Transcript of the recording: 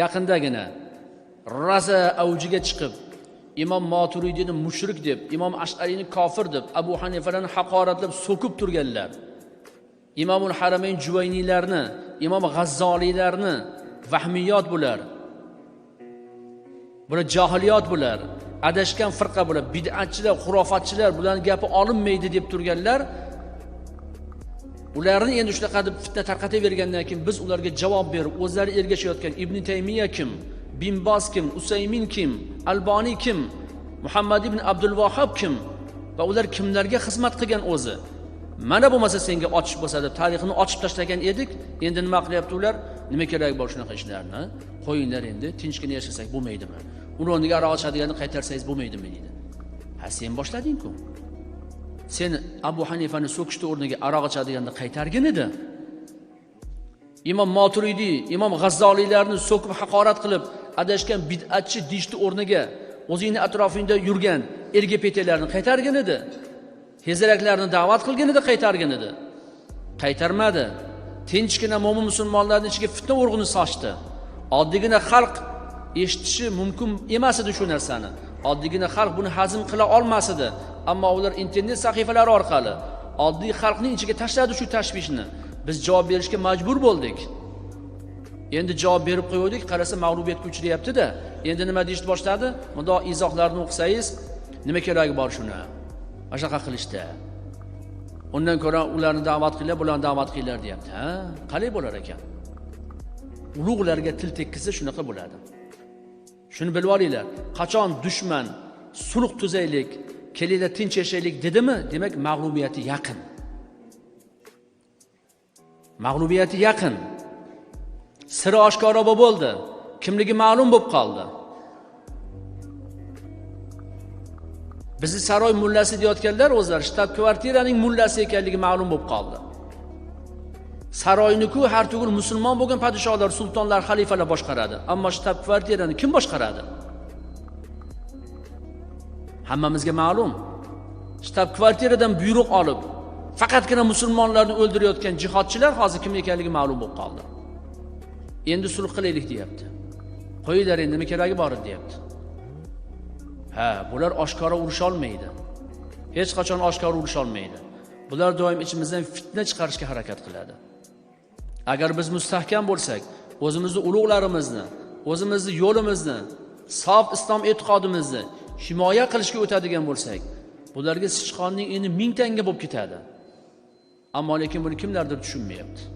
yaqindagina raza avjiga chiqib imom moturidiyni mushrik deb imom ashariyni kofir deb abu hanifalarni haqoratlab so'kib turganlar. Imomul haramayn juvayniylarni imom g'azzoliylarni vahmiyot bular. Bular johiliyot bular. Adashgan firqa bular bid'atchilar xurofatchilar bularni gapi olinmaydi deb turganlar. Ularni endi shunaqa deb fitna tarqatavergandan keyin biz ularga javob berib o'zlari ergashayotgan ibn taymiya kim binbos kim usaymin kim alboniy kim muhammad ibn abdulvahob kim va ular kimlarga xizmat qilgan o'zi? Mana bo'lmasa senga ochish bo'lsa deb tarixini ochib tashlagan edik. Endi nima qilyapti ular? Nima keragi bor shunaqa ishlarni? Qo'yinglar endi tinchgina yashasak bo'lmaydimi? Uni o'rniga aroq ichadiganni qaytarsangiz bo'lmaydimi deydi. Ha sen boshlading-ku. Sen abu hanifani so'kishni o'rniga aroq ichadiganni qaytargin edi. Imom moturidiy imom g'azzoliylarni so'kib haqorat qilib adashgan bid'atchi deyishni o'rniga o'zingni atrofingda yurgan erga petalarni qaytargin edi. Hezaraklarni da'vat qilgin edi qaytargin edi. Qaytarmadi. Tinchgina mo'min musulmonlarni ichiga fitna urg'uni sochdi. Oddiygina xalq eshitishi mumkin emas edi shu narsani. Oddiygina xalq buni hazm qila olmas edi. Ammo ular internet sahifalari orqali oddiy xalqning ichiga tashladi shu tashvishni. Biz javob berishga majbur bo'ldik. Endi javob berib qo'yuvdik qarasa mag'lubiyatga uchrayaptida. Endi nima deyishni boshladi? Mundoq izohlarni o'qisangiz nima keragi bor shuni? Mana shunaqa qilishda undan ko'ra ularni da'vat qilinglar bularni da'vat qilinglar deyapti ha? Qalay bo'lar ekan? Ulug'larga til tekkizsa shunaqa bo'ladi. Shuni bilib olinglar. Qachon dushman sulh tuzaylik kelinglar tinch yashaylik dedimi? Demak mag'lubiyati yaqin. Mag'lubiyati yaqin. Siri oshkora bo'lib bo'ldi. Kimligi ma'lum bo'lib qoldi. Bizni saroy mullasi deyotganlar o'zlari shtab kvartiraning mullasi ekanligi ma'lum bo'lib qoldi. Saroyniku har tugul musulmon bo'lgan podshohlar sultonlar xalifalar boshqaradi. Ammo shtab kvartirani kim boshqaradi? Hammamizga ma'lum. Shtab kvartiradan buyruq olib faqatgina musulmonlarni o'ldirayotgan jihodchilar hozir kim ekanligi ma'lum bo'lib qoldi. Endi sulh qilaylik deyapti. Qo'yinglar endi nima keragi bor edi deyapti. Ha bular oshkora urusholmaydi hech qachon oshkora urusholmaydi bular doim ichimizdan fitna chiqarishga harakat qiladi. Agar biz mustahkam bo'lsak o'zimizni ulug'larimizni o'zimizni yo'limizni sof islom e'tiqodimizni himoya qilishga o'tadigan bo'lsak bularga sichqonning ini ming tanga bo'lib ketadi. Ammo lekin buni kimlardir tushunmayapti.